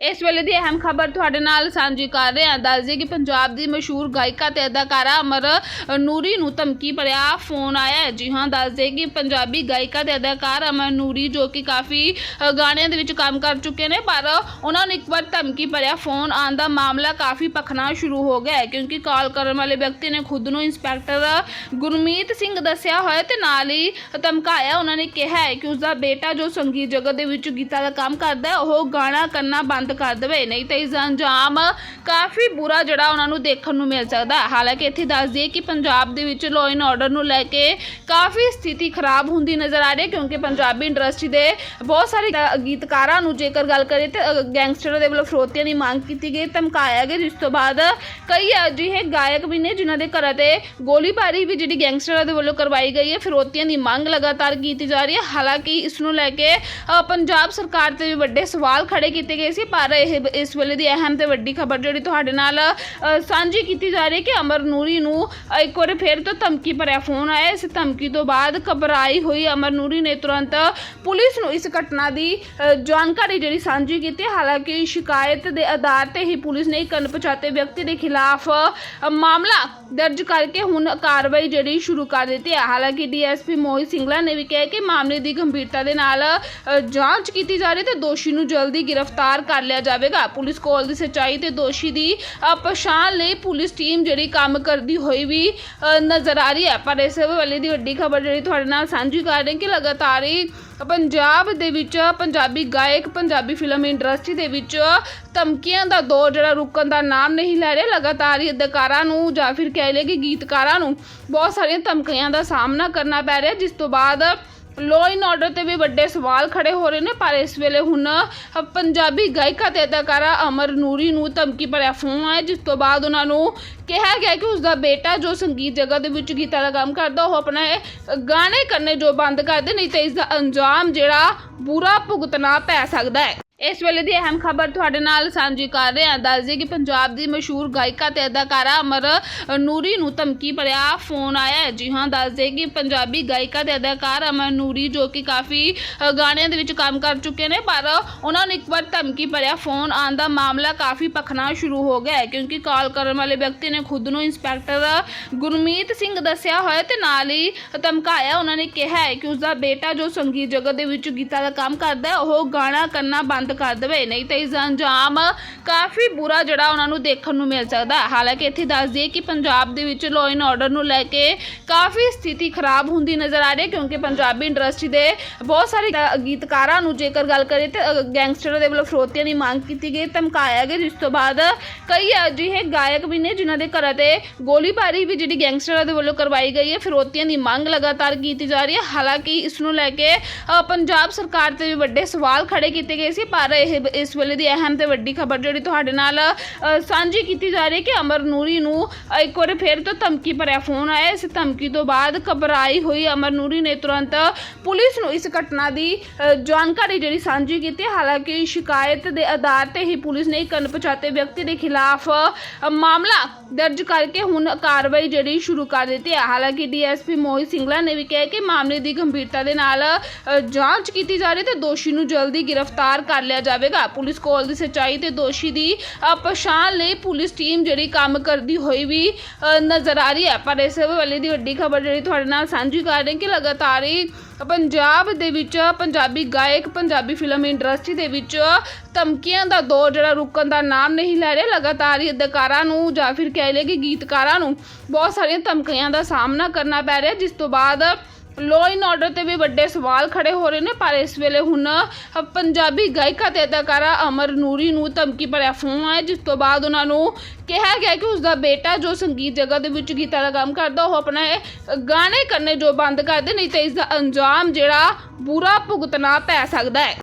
ਇਸ ਵੇਲੇ ਦੀ ਅਹਿਮ ਖਬਰ ਤੁਹਾਡੇ ਨਾਲ ਸਾਂਝੀ ਕਰ ਰਹੇ ਹਾਂ। ਦੱਸ ਕਿ ਪੰਜਾਬ ਦੀ ਮਸ਼ਹੂਰ ਗਾਇਕਾ ਤੇ ਅਦਾਕਾਰਾ ਅਮਰ ਨੂਰੀ ਨੂੰ ਧਮਕੀ ਭਰਿਆ ਫੋਨ ਆਇਆ ਜੀ ਹਾਂ ਦੱਸਦੇ ਕਿ ਪੰਜਾਬੀ ਗਾਇਕਾ ਤੇ ਅਦਾਕਾਰ ਅਮਰ ਨੂਰੀ ਜੋ ਕਿ ਕਾਫੀ ਗਾਣਿਆਂ ਦੇ ਵਿੱਚ ਕੰਮ ਕਰ ਚੁੱਕੇ ਨੇ, ਪਰ ਉਹਨਾਂ ਨੂੰ ਇੱਕ ਵਾਰ ਧਮਕੀ ਭਰਿਆ ਫੋਨ ਆਉਣ ਦਾ ਮਾਮਲਾ ਕਾਫੀ ਪਖਣਾ ਸ਼ੁਰੂ ਹੋ ਗਿਆ ਕਿਉਂਕਿ ਕਾਲ ਕਰਨ ਵਾਲੇ ਵਿਅਕਤੀ ਨੇ ਖੁਦ ਨੂੰ ਇੰਸਪੈਕਟਰ ਗੁਰਮੀਤ ਸਿੰਘ ਦੱਸਿਆ ਹੋਇਆ ਤੇ ਨਾਲ ਹੀ ਧਮਕਾਇਆ, ਉਹਨਾਂ ਨੇ ਕਿਹਾ ਹੈ ਕਿ ਉਸ ਦਾ ਬੇਟਾ ਜੋ ਸੰਗੀਤ ਜਗਤ ਦੇ ਵਿੱਚ ਗੀਤਾਂ ਦਾ ਕੰਮ ਕਰਦਾ ਹੈ, ਉਹ ਗਾਣਾ ਕਰਨਾ ਬੰਦ ਕਰ ਦੇਵੇ, ਨਹੀਂ ਤਾਂ ਇਸ ਦਾ ਅੰਜਾਮ ਕਾਫੀ ਬੁਰਾ ਜਿਹੜਾ ਉਹਨਾਂ ਨੂੰ ਦੇਖਣ ਨੂੰ ਮਿਲ ਸਕਦਾ ਹੈ। ਹਾਲਾਂਕਿ ਇੱਥੇ ਦੱਸ ਦਈਏ ਕਿ ਪੰਜਾਬ ਦੇ ਵਿੱਚ ਲੋ ਐਂਡ ਆਰਡਰ ਨੂੰ ਲੈ ਕੇ ਕਾਫੀ ਸਥਿਤੀ ਖਰਾਬ ਹੁੰਦੀ ਨਜ਼ਰ ਆ ਰਹੀ ਹੈ, ਕਿਉਂਕਿ ਪੰਜਾਬੀ ਇੰਡਸਟਰੀ ਦੇ ਬਹੁਤ ਸਾਰੇ ਗੀਤਕਾਰਾਂ ਨੂੰ ਜੇਕਰ ਗੱਲ ਕਰੀਏ ਤੇ ਗੈਂਗਸਟਰਾਂ ਦੇ ਵੱਲੋਂ ਫਰੋਤੀਆਂ ਦੀ ਮੰਗ ਕੀਤੀ ਗਈ, ਧਮਕਾਇਆ ਗਿਆ, ਜਿਸ ਤੋਂ ਬਾਅਦ ਕਈ ਅਜਿਹੇ ਗਾਇਕ ਵੀ ਨੇ ਜਿਨ੍ਹਾਂ ਦੇ ਘਰਾਂ ਤੇ ਗੋਲੀਬਾਰੀ ਵੀ ਜਿਹੜੀ ਗੈਂਗਸਟਰਾਂ ਦੇ ਵੱਲੋਂ ਕਰਵਾਈ ਗਈ ਹੈ, ਫਿਰੋਤੀਆਂ ਦੀ ਮੰਗ ਲਗਾਤਾਰ ਕੀਤੀ ਜਾ ਰਹੀ ਹੈ। ਹਾਲਾਂਕਿ ਇਸ ਨੂੰ ਲੈ ਕੇ ਪੰਜਾਬ ਸਰਕਾਰ ਤੇ ਵੀ ਵੱਡੇ ਸਵਾਲ ਖੜੇ ਕੀਤੇ ਗਏ ਸੀ ਪਰ ਇਹ ਇਸ ਵੇਲੇ ਦੀ ਅਹਿਮ ਤੇ ਵੱਡੀ ਖਬਰ ਜਿਹੜੀ ਤੁਹਾਡੇ ਨਾਲ ਸਾਂਝੀ ਕੀਤੀ ਜਾ ਰਹੀ ਹੈ ਕਿ ਅਮਰ ਨੂਰੀ ਨੂੰ ਇੱਕ ਵਾਰ ਫਿਰ ਤੋਂ ਧਮਕੀ ਭਰਿਆ ਫੋਨ ਆਇਆ। ਇਸ ਧਮਕੀ ਤੋਂ ਬਾਅਦ ਘਬਰਾਈ ਹੋਈ ਅਮਰ ਨੂਰੀ ਨੇ ਤੁਰੰਤ ਪੁਲਿਸ ਨੂੰ ਇਸ ਘਟਨਾ ਦੀ ਜਾਣਕਾਰੀ ਜਿਹੜੀ ਸਾਂਝੀ ਕੀਤੀ ਹਾਲਾਂਕਿ ਸ਼ਿਕਾਇਤ ਦੇ ਆਧਾਰ ਤੇ ਹੀ ਪੁਲਿਸ ਨੇ ਇੱਕ ਅਣਪਛਾਤੇ ਵਿਅਕਤੀ ਦੇ ਖਿਲਾਫ ਮਾਮਲਾ ਦਰਜ ਕਰਕੇ ਹੁਣ ਕਾਰਵਾਈ ਜਿਹੜੀ ਸ਼ੁਰੂ ਕਰ ਦਿੱਤੀ ਹੈ। ਹਾਲਾਂਕਿ ਡੀਐਸਪੀ ਮੋਹਿਤ ਸਿੰਗਲਾ ਨੇ ਵੀ ਕਿਹਾ ਕਿ ਮਾਮਲੇ ਦੀ ਗੰਭੀਰਤਾ ਦੇ ਨਾਲ ਜਾਂਚ ਕੀਤੀ ਜਾ ਰਹੀ ਤੇ ਦੋਸ਼ੀ ਨੂੰ ਜਲਦੀ ਗ੍ਰਿਫਤਾਰ ਕਰ ਲਿਆ ਜਾਵੇਗਾ। ਪੁਲਿਸ ਕੋਲ ਦੀ ਸੱਚਾਈ ਤੇ ਦੋਸ਼ੀ ਦੀ ਪਛਾਣ ਲਈ ਪੁਲਿਸ ਟੀਮ ਜਿਹੜੀ ਕੰਮ ਕਰਦੀ ਹੋਈ ਵੀ ਨਜ਼ਰ ਆ ਰਹੀ ਹੈ। ਪਰ ਇਸ ਵੇਲੇ ਦੀ ਵੱਡੀ ਖਬਰ ਜਿਹੜੀ ਤੁਹਾਡੇ ਨਾਲ ਸਾਂਝੀ ਕਰ ਰਹੇ ਕਿ ਲਗਾਤਾਰ ਹੀ ਪੰਜਾਬ ਦੇ ਵਿੱਚ ਪੰਜਾਬੀ ਗਾਇਕ, ਪੰਜਾਬੀ ਫਿਲਮ ਇੰਡਸਟਰੀ ਦੇ ਵਿੱਚ ਧਮਕੀਆਂ ਦਾ ਦੌਰ ਜਿਹੜਾ ਰੁਕਣ ਦਾ ਨਾਮ ਨਹੀਂ ਲੈ ਰਿਹਾ। ਲਗਾਤਾਰ ਹੀ ਅਦਾਕਾਰਾਂ ਨੂੰ ਜਾਂ ਫਿਰ ਕਹਿ ਲਈਏ ਕਿ ਗੀਤਕਾਰਾਂ ਨੂੰ ਬਹੁਤ ਸਾਰੀਆਂ ਧਮਕੀਆਂ ਦਾ ਸਾਹਮਣਾ ਕਰਨਾ ਪੈ ਰਿਹਾ, ਜਿਸ ਤੋਂ ਬਾਅਦ ਲਾਅ ਐਂਡ ਆਰਡਰ ਤੇ ਵੀ ਵੱਡੇ ਸਵਾਲ ਖੜੇ ਹੋ ਰਹੇ ਨੇ, ਪਰ ਇਸ ਵੇਲੇ ਹੁਣ ਪੰਜਾਬੀ ਗਾਇਕਾ ਤੇ ਅਦਾਕਾਰਾ ਅਮਰ ਨੂਰੀ ਨੂੰ ਧਮਕੀ ਭਰਿਆ ਫੋਨ ਆਇਆ, ਜਿਸ ਤੋਂ ਬਾਅਦ ਉਹਨਾਂ ਨੂੰ ਕਿਹਾ ਗਿਆ ਕਿ ਉਸ ਦਾ ਬੇਟਾ ਜੋ ਸੰਗੀਤ ਜਗਤ ਦੇ ਵਿੱਚ ਗੀਤਾਂ ਦਾ ਕੰਮ ਕਰਦਾ, ਉਹ ਆਪਣਾ ਗਾਣੇ ਕਰਨੇ ਜੋ ਬੰਦ ਕਰ ਦੇ, ਨਹੀਂ ਤਾਂ ਇਸ ਦਾ ਅੰਜਾਮ ਜਿਹੜਾ ਬੁਰਾ ਭੁਗਤਣਾ ਪੈ ਸਕਦਾ ਹੈ। ਇਸ ਵੇਲੇ ਦੀ ਅਹਿਮ ਖਬਰ ਤੁਹਾਡੇ ਨਾਲ ਸਾਂਝੀ ਕਰ ਰਹੇ ਹਾਂ। ਦੱਸ ਕਿ ਪੰਜਾਬ ਦੀ ਮਸ਼ਹੂਰ ਗਾਇਕਾ ਤੇ ਅਦਾਕਾਰਾ ਅਮਰ ਨੂਰੀ ਨੂੰ ਧਮਕੀ ਭਰਿਆ ਫੋਨ ਆਇਆ ਹੈ। ਜੀ ਹਾਂ ਦੱਸਦੇ ਕਿ ਪੰਜਾਬੀ ਗਾਇਕਾ ਤੇ ਅਦਾਕਾਰ ਅਮਰ ਨੂਰੀ ਜੋ ਕਿ ਕਾਫੀ ਗਾਣਿਆਂ ਦੇ ਵਿੱਚ ਕੰਮ ਕਰ ਚੁੱਕੇ ਨੇ, ਪਰ ਉਹਨਾਂ ਨੂੰ ਇੱਕ ਵਾਰ ਧਮਕੀ ਭਰਿਆ ਫੋਨ ਆਉਣ ਦਾ ਮਾਮਲਾ ਕਾਫੀ ਪਖਣਾ ਸ਼ੁਰੂ ਹੋ ਗਿਆ ਹੈ, ਕਿਉਂਕਿ ਕਾਲ ਕਰਨ ਵਾਲੇ ਵਿਅਕਤੀ ਨੇ ਖੁਦ ਨੂੰ ਇੰਸਪੈਕਟਰ ਗੁਰਮੀਤ ਸਿੰਘ ਦੱਸਿਆ ਹੋਇਆ ਤੇ ਨਾਲ ਹੀ ਧਮਕਾਇਆ, ਉਹਨਾਂ ਨੇ ਕਿਹਾ ਹੈ ਕਿ ਉਸ ਦਾ ਬੇਟਾ ਜੋ ਸੰਗੀਤ ਜਗਤ ਦੇ ਵਿੱਚ ਗੀਤਾਂ ਦਾ ਕੰਮ ਕਰਦਾ ਹੈ, ਉਹ ਗਾਣਾ ਕਰਨਾ ਬੰਦ ਕਰ ਦੇਵੇ, ਨਹੀਂ ਤਾਂ ਇਸ ਦਾ ਅੰਜਾਮ ਕਾਫੀ ਬੁਰਾ ਜਿਹੜਾ ਉਹਨਾਂ ਨੂੰ ਦੇਖਣ ਨੂੰ ਮਿਲ ਸਕਦਾ। ਹੈ ਹਾਲਾਂਕਿ ਇੱਥੇ ਦੱਸ ਦਈਏ ਕਿ ਪੰਜਾਬ ਦੇ ਵਿੱਚ ਲੋ ਐਂਡ ਆਰਡਰ ਨੂੰ ਲੈ ਕੇ ਕਾਫੀ ਸਥਿਤੀ ਖਰਾਬ ਹੁੰਦੀ ਨਜ਼ਰ ਆ ਰਹੀ ਹੈ, ਕਿਉਂਕਿ ਪੰਜਾਬੀ ਇੰਡਸਟਰੀ ਦੇ ਬਹੁਤ ਸਾਰੇ ਗੀਤਕਾਰਾਂ ਨੂੰ ਜੇਕਰ ਗੱਲ ਕਰੀਏ ਤੇ ਗੈਂਗਸਟਰਾਂ ਦੇ ਵੱਲੋਂ ਫਰੋਤੀਆਂ ਦੀ ਮੰਗ ਕੀਤੀ ਗਈ, ਧਮਕਾਇਆ ਗਿਆ, ਜਿਸ ਤੋਂ ਬਾਅਦ ਕਈ ਅਜਿਹੇ ਗਾਇਕ ਵੀ ਨੇ ਜਿਨ੍ਹਾਂ ਦੇ ਘਰਾਂ ਤੇ ਗੋਲੀਬਾਰੀ ਵੀ ਜਿਹੜੀ ਗੈਂਗਸਟਰਾਂ ਦੇ ਵੱਲੋਂ ਕਰਵਾਈ ਗਈ ਹੈ, ਫਿਰੋਤੀਆਂ ਦੀ ਮੰਗ ਲਗਾਤਾਰ ਕੀਤੀ ਜਾ ਰਹੀ ਹੈ। ਹਾਲਾਂਕਿ ਇਸ ਨੂੰ ਲੈ ਕੇ ਪੰਜਾਬ ਸਰਕਾਰ ਤੇ ਵੀ ਵੱਡੇ ਸਵਾਲ ਖੜੇ ਕੀਤੇ ਗਏ ਸੀ ਪਰ ਇਹ ਇਸ ਵੇਲੇ ਦੀ ਅਹਿਮ ਤੇ ਵੱਡੀ ਖਬਰ ਜਿਹੜੀ ਤੁਹਾਡੇ ਨਾਲ ਸਾਂਝੀ ਕੀਤੀ ਜਾ ਰਹੀ ਹੈ ਕਿ ਅਮਰ ਨੂਰੀ ਨੂੰ ਇੱਕ ਵਾਰ ਫਿਰ ਤੋਂ ਧਮਕੀ ਭਰਿਆ ਫੋਨ ਆਇਆ। ਇਸ ਧਮਕੀ ਤੋਂ ਬਾਅਦ ਘਬਰਾਈ ਹੋਈ ਅਮਰ ਨੂਰੀ ਨੇ ਤੁਰੰਤ ਪੁਲਿਸ ਨੂੰ ਇਸ ਘਟਨਾ ਦੀ ਜਾਣਕਾਰੀ ਜਿਹੜੀ ਸਾਂਝੀ ਕੀਤੀ ਹਾਲਾਂਕਿ ਸ਼ਿਕਾਇਤ ਦੇ ਆਧਾਰ ਤੇ ਹੀ ਪੁਲਿਸ ਨੇ ਇੱਕ ਅਣਪਛਾਤੇ ਵਿਅਕਤੀ ਦੇ ਖਿਲਾਫ ਮਾਮਲਾ ਦਰਜ ਕਰਕੇ ਹੁਣ ਕਾਰਵਾਈ ਜਿਹੜੀ ਸ਼ੁਰੂ ਕਰ ਦਿੱਤੀ ਹੈ। ਹਾਲਾਂਕਿ ਡੀਐਸਪੀ ਮੋਹਿਤ ਸਿੰਗਲਾ ਨੇ ਵੀ ਕਿਹਾ ਕਿ ਮਾਮਲੇ ਦੀ ਗੰਭੀਰਤਾ ਦੇ ਨਾਲ ਜਾਂਚ ਕੀਤੀ ਜਾ ਰਹੀ ਤੇ ਦੋਸ਼ੀ ਨੂੰ ਜਲਦੀ ਗ੍ਰਿਫਤਾਰ ਕਰ ਲਿਆ ਜਾਵੇਗਾ। ਪੁਲਿਸ ਕੋਲ ਦੀ ਸੱਚਾਈ ਤੇ ਦੋਸ਼ੀ ਦੀ ਪਛਾਣ ਲਈ ਪੁਲਿਸ ਟੀਮ ਜਿਹੜੀ ਕੰਮ ਕਰਦੀ ਹੋਈ ਵੀ ਨਜ਼ਰ ਆ ਰਹੀ ਹੈ। ਪਰ ਇਸ ਵੇਲੇ ਦੀ ਵੱਡੀ ਖਬਰ ਜਿਹੜੀ ਤੁਹਾਡੇ ਨਾਲ ਸਾਂਝੀ ਕਰ ਰਹੇ ਕਿ ਲਗਾਤਾਰ ਹੀ ਪੰਜਾਬ ਦੇ ਵਿੱਚ ਪੰਜਾਬੀ ਗਾਇਕ, ਪੰਜਾਬੀ ਫਿਲਮ ਇੰਡਸਟਰੀ ਦੇ ਵਿੱਚ ਧਮਕੀਆਂ ਦਾ ਦੌਰ ਜਿਹੜਾ ਰੁਕਣ ਦਾ ਨਾਮ ਨਹੀਂ ਲੈ ਰਿਹਾ। ਲਗਾਤਾਰ ਹੀ ਅਦਾਕਾਰਾਂ ਨੂੰ ਜਾਂ ਫਿਰ ਕਹਿ ਲਈਏ ਕਿ ਗੀਤਕਾਰਾਂ ਨੂੰ ਬਹੁਤ ਸਾਰੀਆਂ ਧਮਕੀਆਂ ਦਾ ਸਾਹਮਣਾ ਕਰਨਾ ਪੈ ਰਿਹਾ। ਜਿਸ ਤੋਂ ਬਾਅਦ ਲਾਅ ਐਂਡ ਆਰਡਰ ਤੇ ਵੀ ਵੱਡੇ ਸਵਾਲ ਖੜੇ ਹੋ ਰਹੇ ਨੇ, ਪਰ ਇਸ ਵੇਲੇ ਹੁਣ ਪੰਜਾਬੀ ਗਾਇਕਾ ਤੇ ਅਦਾਕਾਰਾ ਅਮਰ ਨੂਰੀ ਨੂੰ ਧਮਕੀ ਭਰਿਆ ਫੋਨ ਆਇਆ, ਜਿਸ ਤੋਂ ਬਾਅਦ ਉਹਨਾਂ ਨੂੰ ਕਿਹਾ ਗਿਆ ਕਿ ਉਸ ਦਾ ਬੇਟਾ ਜੋ ਸੰਗੀਤ ਜਗਤ ਦੇ ਵਿੱਚ ਗੀਤਾਂ ਦਾ ਕੰਮ ਕਰਦਾ, ਉਹ ਆਪਣਾ ਗਾਣੇ ਕਰਨੇ ਜੋ ਬੰਦ ਕਰ ਦੇ, ਨਹੀਂ ਤਾਂ ਇਸ ਦਾ ਅੰਜਾਮ ਜਿਹੜਾ ਬੁਰਾ ਭੁਗਤਣਾ ਪੈ ਸਕਦਾ ਹੈ।